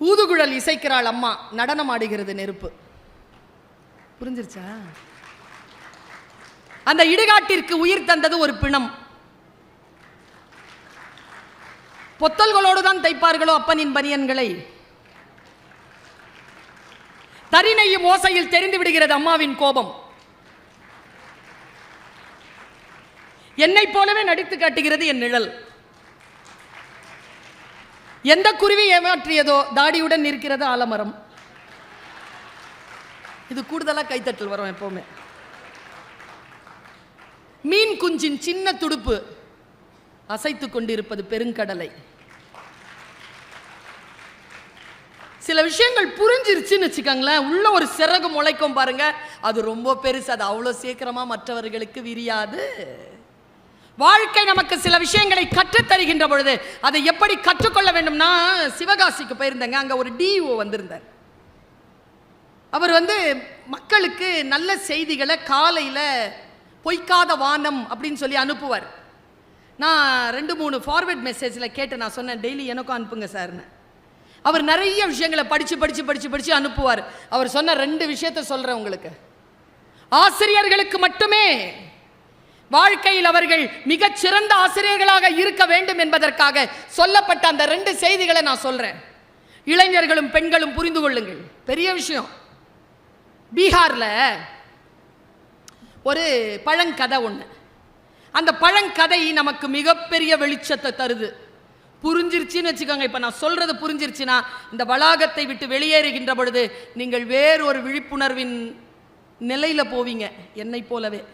ஊதுகுழல் இசைக்கிறாள் அம்மா. நடனம் ஆடுகிறது நெருப்பு. புரிஞ்சிருச்சா? அந்த இடுகாட்டிற்கு உயிர் தந்தது ஒரு பிணம். பொத்தல்களோடு தான் தைப்பார்களோ அப்பனின் பனியன்களை? தரிணையும் ஓசையில் தெரிந்து விடுகிறது அம்மாவின் கோபம். என்னை போலவே நடித்து காட்டுகிறது என் நிழல். எந்த குருவி ஏமாற்றியதோ தாடியுடன் இருக்கிறது ஆலமரம். இது கூடுதலா கைத்தட்டல் வரும் எப்போவுமே. மீன் குஞ்சின் சின்ன துடுப்பு அசைத்து கொண்டிருப்பது பெருங்கடலை. சில விஷயங்கள் புரிஞ்சிருச்சுன்னு வச்சுக்கோங்களேன். உள்ள ஒரு சிறகு முளைக்கும் பாருங்க. அது ரொம்ப பெருசு. அது அவ்வளோ சீக்கிரமா மற்றவர்களுக்கு விரியாது. வாழ்க்கை நமக்கு சில விஷயங்களை கற்றுத் தருகின்ற பொழுது அதை எப்படி கற்றுக்கொள்ள வேண்டும்னா சிவகாசிக்கு போயிருந்தேங்க. அங்க ஒரு டிஓ வந்திருந்தார். அவர் வந்து மக்களுக்கு நல்ல செய்திகளை காலையில் பொய்க்காத வானம் அப்படின்னு சொல்லி அனுப்புவார். நான் ரெண்டு மூணு ஃபார்வர்ட் மெசேஜில் கேட்டு நான் சொன்னேன் டெய்லி எனக்கும் அனுப்புங்க சார்னு அவர் நிறைய விஷயங்களை படித்து படித்து படித்து படித்து அனுப்புவார். அவர் சொன்ன ரெண்டு விஷயத்த சொல்கிறேன் உங்களுக்கு. ஆசிரியர்களுக்கு மட்டுமே வாழ்க்கையில் அவர்கள் மிகச் சிறந்த ஆசிரியர்களாக இருக்க வேண்டும் என்பதற்காக சொல்லப்பட்ட அந்த ரெண்டு செய்திகளை நான் சொல்றேன். இளைஞர்களும் பெண்களும் புரிந்து கொள்ளுங்கள். பெரிய விஷயம். பீகார்ல ஒரு பழங்கதை ஒன்று அந்த பழங்கதை நமக்கு மிகப்பெரிய வெளிச்சத்தை தருது. புரிஞ்சிருச்சின்னு வச்சுக்கோங்க. இப்போ நான் சொல்றது புரிஞ்சிருச்சுன்னா இந்த வளாகத்தை விட்டு வெளியேறுகின்ற பொழுது நீங்கள் வேறு ஒரு விழிப்புணர்வின் நிலையில போவீங்க. என்னை போலவே.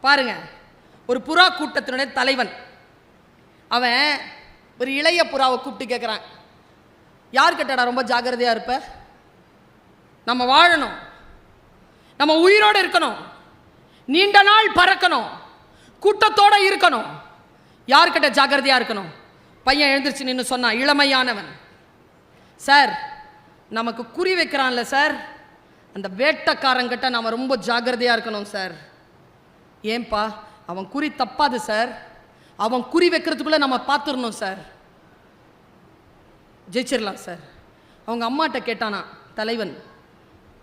பாருங்க. ஒரு புறா கூட்டத்தினுடைய தலைவன். அவன் ஒரு இளைய புறாவை கூப்பிட்டு கேட்குறான் யார் கிட்டடா ரொம்ப ஜாகிரதையாக இருப்ப? நம்ம வாழணும். நம்ம உயிரோடு இருக்கணும். நீண்ட நாள் பறக்கணும். கூட்டத்தோடு இருக்கணும். யார்கிட்ட ஜாகிரதையாக இருக்கணும்? பையன் எழுந்திருச்சு நின்று சொன்னான் இளமையானவன். சார் நமக்கு குறி வைக்கிறான்ல சார். அந்த வேட்டக்காரங்கிட்ட நம்ம ரொம்ப ஜாகிரதையாக இருக்கணும் சார். ஏன்பா? அவன் குறி தப்பாது சார் அவன் குறி வைக்கிறதுக்குள்ளே நம்ம பார்த்துடணும் சார் ஜெயிச்சிடலாம் சார் அவங்க அம்மாட்ட கேட்டானா தலைவன்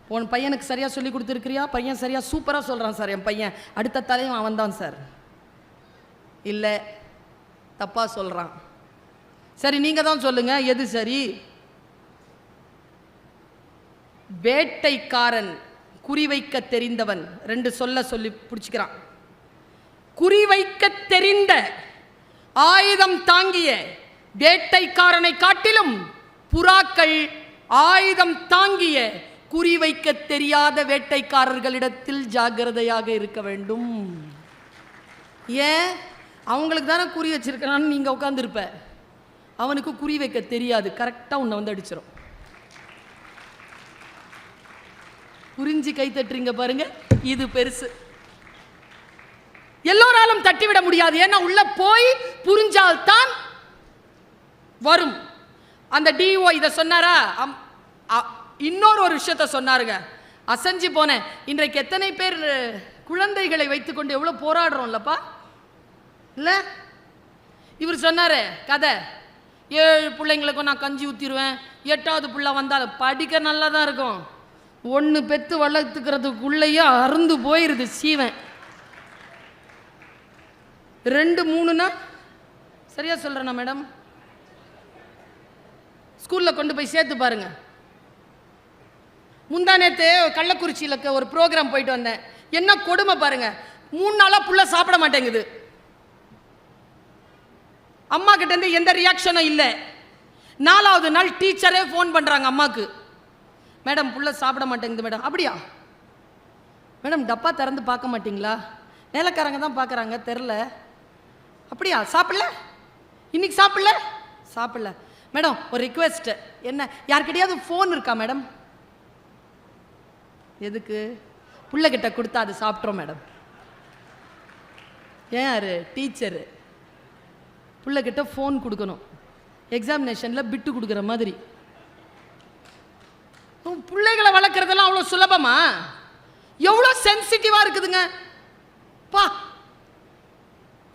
உன் பையனுக்கு சரியாக சொல்லி கொடுத்துருக்கிறியா? பையன் சரியாக சூப்பராக சொல்கிறான் சார் என் பையன். அடுத்த தலைவன் அவன் தான் சார் இல்லை தப்பாக சொல்கிறான் சரி நீங்கள் தான் சொல்லுங்கள் எது சரி? வேட்டைக்காரன் குறிவைக்க தெரிந்தவன். ரெண்டு சொல்ல சொல்லி பிடிச்சிக்கிறான். வைக்க தெரிந்த ஆயுதம் தாங்கிய வேட்டைக்காரனை காட்டிலும் புறாக்கள் ஆயுதம் தாங்கிய குறிவைக்க தெரியாத வேட்டைக்காரர்களிடத்தில் ஜாகிரதையாக இருக்க வேண்டும். ஏன்? அவங்களுக்கு தானே குறி வச்சிருக்கிறான்னு நீங்கள் உட்காந்துருப்ப அவனுக்கு குறி வைக்க தெரியாது. கரெக்டாக உன்னை வந்து அடிச்சிடும் புரிஞ்சு கைத்தட்டுறீங்க பாருங்க. இது பெருசு. எல்லோராலும் தட்டிவிட முடியாது. ஏன்னா உள்ள போய் புரிஞ்சால்தான் வரும். அந்த டிஓ இதை சொன்னாரா? அம்- அ- இன்னொரு ஒரு விஷயத்த சொன்னாருங்க. அசஞ்சு போனேன். இன்றைக்கு எத்தனை பேர் குழந்தைகளை வைத்துக்கொண்டு எவ்வளோ போராடுறோம்லப்பா இல்லை? இவர் சொன்னாரே கதை. ஏழு பிள்ளைங்களுக்கும் நான் கஞ்சி ஊற்றிடுவேன் எட்டாவது பிள்ளை வந்தால் படிக்க நல்லா தான் இருக்கும். ஒன்று பெற்று வளர்த்துக்கிறதுக்குள்ளேயே அருந்து போயிருது சீவன். ரெண்டு மூணுனா சரியா சொல்கிறேனா மேடம்? ஸ்கூலில் கொண்டு போய் சேர்த்து பாருங்க. முந்தா நேற்று கள்ளக்குறிச்சியில் ஒரு ப்ரோக்ராம் போயிட்டு வந்தேன். என்ன கொடுமை பாருங்க. மூணு நாளாக புள்ள சாப்பிட மாட்டேங்குது. அம்மா கிட்ட இருந்து எந்த ரியாக்ஷனும் இல்லை. நாலாவது நாள் டீச்சரே ஃபோன் பண்ணுறாங்க அம்மாக்கு. மேடம் புள்ள சாப்பிட மாட்டேங்குது மேடம். அப்படியா? மேடம் டப்பா திறந்து பார்க்க மாட்டிங்களா? வேலைக்காரங்க தான் பார்க்குறாங்க தெரில அப்படியா? சாப்பிடல? இன்னைக்கு சாப்பிடல? சாப்பிடல. மேடம் ஒரு ரிக்வெஸ்ட் என்ன யார்கிட்டயாவது ஃபோன் இருக்கா மேடம்? எதுக்கு? பிள்ளைகிட்ட கொடுத்தா அது சாப்பிட்றோம் மேடம். ஏன் யாரு? டீச்சரு. பிள்ளைகிட்ட ஃபோன் கொடுக்கணும். எக்ஸாமினேஷனில் பிட்டு கொடுக்குற மாதிரி. பிள்ளைகளை வளர்க்குறதெல்லாம் அவ்வளோ சுலபமா? எவ்வளோ சென்சிட்டிவாக இருக்குதுங்க. பா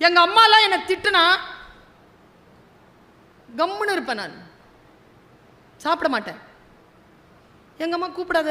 எங்கள் அம்மாலாம் என்னை திட்டுனா கம்முன்னு இருப்பேன் நான். சாப்பிட மாட்டேன். எங்க அம்மா கூப்பிடாத.